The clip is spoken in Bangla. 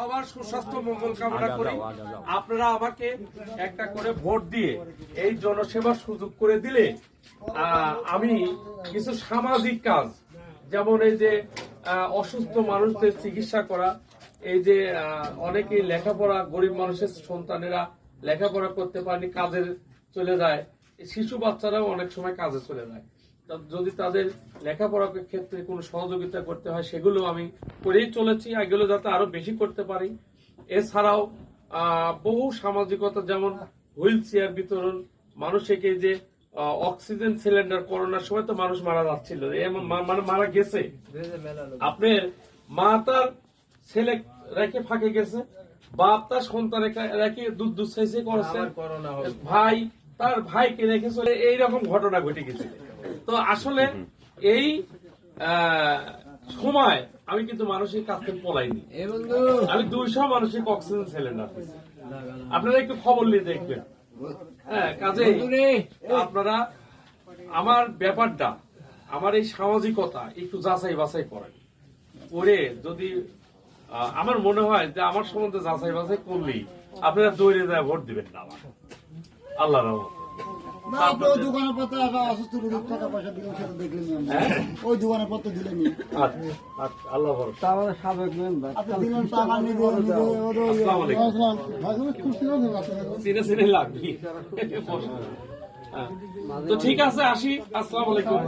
সবার সুস্বাস্থ্য মঙ্গল কামনা করি। আপনারা আমাকে একটা করে ভোট দিয়ে এই জনসেবার সুযোগ করে দিলে আমি কিছু সামাজিক কাজ যেমন এই যে অসুস্থ মানুষদের চিকিৎসা করা এই যে আহ, অনেকেই লেখাপড়া গরিব মানুষের সন্তানেরা লেখাপড়া করতে পারেনি কাজে চলে যায় শিশু বাচ্চারাও অনেক সময় কাজে চলে যায়। যদি তাদের লেখাপড়ার ক্ষেত্রে কোনো সহযোগিতা করতে হয় সেগুলো আমি করেই চলেছি এগুলো যাতে আরও বেশি করতে পারি। এছাড়াও বহু সামাজিকতা যেমন হুইল চেয়ার বিতরণ মানুষকে যে অক্সিজেন সিলিন্ডার করোনার সময় তো মানুষ মারা যাচ্ছিল। মানে মারা গেছে। আপনার মা তার ছেলে রেখে ফাঁকে গেছে বাপ তার সন্তান রেখে- দুধ দুধ চাইছে করেছে। ভাই তার ভাইকে রেখে চলে এইরকম ঘটনা ঘটে গেছে। তো আসলে এই সময় আমি কিন্তু মানুষের কাছ থেকে পলাইনি আমি দুইশো মানসিক অক্সিজেন সিলিন্ডার। আপনারা একটু খবর নিয়ে দেখবেন। হ্যাঁ কাজে আপনারা আমার ব্যাপারটা আমার এই সামাজিকতা একটু যাচাই বাছাই করেন। করে যদি আহ, আমার মনে হয় যে আমার সম্বন্ধে যাচাই বাছাই করলেই আপনারা দৌড়ে যায় ভোট দিবেন না আমার। আল্লাহ রহমত। তো ঠিক আছে আসি। আসসালাম আলাইকুম।